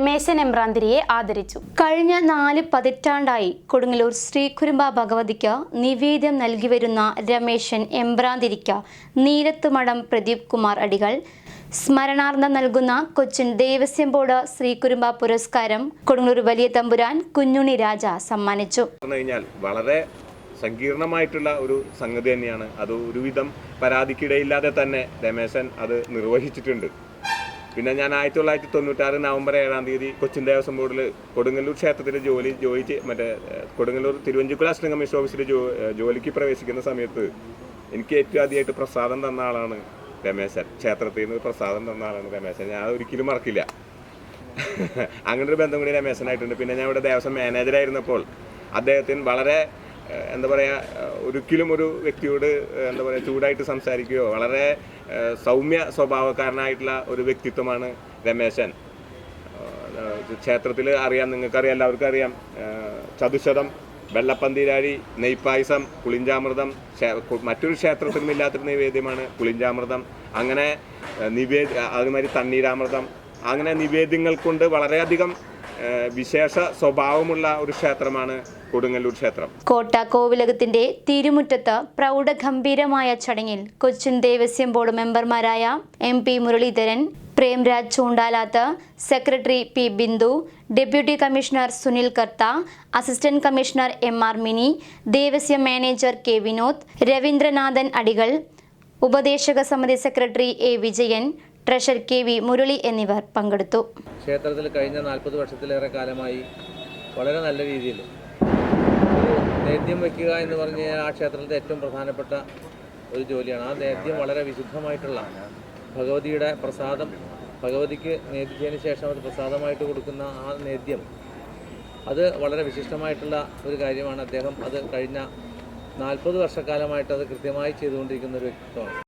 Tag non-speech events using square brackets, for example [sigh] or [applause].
രമേശൻ എമ്പ്രാന്തിരിയെ ആദരിച്ചു. കഴിഞ്ഞ നാല് പതിറ്റാണ്ടായി കൊടുങ്ങല്ലൂർ ശ്രീകുരുമ്പ ഭഗവതിക്ക് നിവേദ്യം നൽകി വരുന്ന രമേശൻ എമ്പ്രാന്തിരിക്ക് നീലത്തുമടം പ്രദീപ് കുമാർ അടികൾ. സ്മരണാർത്ഥം നൽകുന്ന കൊച്ചിൻ ദേവസ്വം ബോർഡ് ശ്രീകുരുമ്പ പുരസ്കാരം കൊടുങ്ങല്ലൂർ വലിയ തമ്പുരാൻ കുഞ്ഞുണി രാജ സമ്മാനിച്ചു. വളരെ സങ്കീർണമായിട്ടുള്ള ഒരു സംഗതി തന്നെയാണ്. അത് ഒരുവിധം പരാതിക്കിടയില്ലാതെ തന്നെ രമേശൻ അത് നിർവഹിച്ചിട്ടുണ്ട്. പിന്നെ ഞാൻ ആയിരത്തി തൊള്ളായിരത്തി തൊണ്ണൂറ്റാറ് നവംബർ ഏഴാം തീയതി കൊച്ചിൻ ദേവസ്വം ബോർഡിൽ കൊടുങ്ങല്ലൂർ ക്ഷേത്രത്തിൽ ജോലി ചെയ്- മറ്റേ കൊടുങ്ങല്ലൂർ തിരുവഞ്ചിക്കുല അസിസ്റ്റന്റ് കമ്മീഷൻ ഓഫീസിൽ ജോലിക്ക് പ്രവേശിക്കുന്ന സമയത്ത് എനിക്ക് ഏറ്റവും ആദ്യമായിട്ട് പ്രസാദം തന്ന ആളാണ് രമേശൻ. ക്ഷേത്രത്തിൽ നിന്ന് പ്രസാദം തന്ന ആളാണ് രമേശൻ. ഞാൻ ഒരിക്കലും മറക്കില്ല. [laughs] അങ്ങനെ ഒരു ബന്ധം കൂടി രമേശനായിട്ടുണ്ട്. പിന്നെ ഞാൻ ഇവിടെ ദേവസ്വം മാനേജറായിരുന്നപ്പോൾ അദ്ദേഹത്തിന് വളരെ എന്താ പറയുക ഒരിക്കലും ഒരു വ്യക്തിയോട് എന്താ പറയുക ചൂടായിട്ട് സംസാരിക്കുകയോ വളരെ സൗമ്യ സ്വഭാവക്കാരനായിട്ടുള്ള ഒരു വ്യക്തിത്വമാണ് രമേശൻ. ക്ഷേത്രത്തിൽ അറിയാം നിങ്ങൾക്കറിയാം എല്ലാവർക്കും അറിയാം. ചതുശതം വെള്ളപ്പന്തിരാഴി നെയ്പ്പായസം പുളിഞ്ചാമൃതം മറ്റൊരു ക്ഷേത്രത്തിലും ഇല്ലാത്തൊരു നിവേദ്യമാണ് പുളിഞ്ചാമൃതം. അങ്ങനെ നിവേദ നിവേദ്യ അതുമാതിരി തണ്ണീരാമൃതം. അങ്ങനെ നിവേദ്യങ്ങൾ കൊണ്ട് വളരെയധികം വിശേഷ സ്വഭാവമുള്ള ഒരു ക്ഷേത്രമാണ് കൊടുങ്ങല്ലൂർ ക്ഷേത്രം. കോട്ട കോവിലകത്തിന്റെ തിരുമുറ്റത്ത് പ്രൗഢഗംഭീരമായ ചടങ്ങിൽ കൊച്ചിൻ ദേവസ്വം ബോർഡ് മെമ്പർമാരായ M P Muraleedharan Premraj Choondalath secretary P Bindu deputy commissioner Sunil Kartha assistant commissioner M R Mini Devaswom manager K Vinod Raveendranathan Adikal ഉപദേശക സമിതി secretary A Vijayan treasurer K V Murali എന്നിവർ പങ്കെടുത്തു. ക്ഷേത്രത്തിൽ കഴിഞ്ഞ നാൽപ്പത് വർഷത്തിലേറെ കാലമായി വളരെ നല്ല രീതിയിൽ നേദ്യം വയ്ക്കുക എന്ന് പറഞ്ഞു കഴിഞ്ഞാൽ ആ ക്ഷേത്രത്തിലെ ഏറ്റവും പ്രധാനപ്പെട്ട ഒരു ജോലിയാണ്. ആ നേദ്യം വളരെ വിശുദ്ധമായിട്ടുള്ള ഭഗവതിയുടെ പ്രസാദം ഭഗവതിക്ക് നേദ്യത്തിന് ശേഷം അത് പ്രസാദമായിട്ട് കൊടുക്കുന്ന ആ നേദ്യം അത് വളരെ വിശിഷ്ടമായിട്ടുള്ള ഒരു കാര്യമാണ്. അദ്ദേഹം അത് കഴിഞ്ഞ നാൽപ്പത് വർഷക്കാലമായിട്ട് അത് കൃത്യമായി ചെയ്തുകൊണ്ടിരിക്കുന്ന ഒരു വ്യക്തിത്വമാണ്.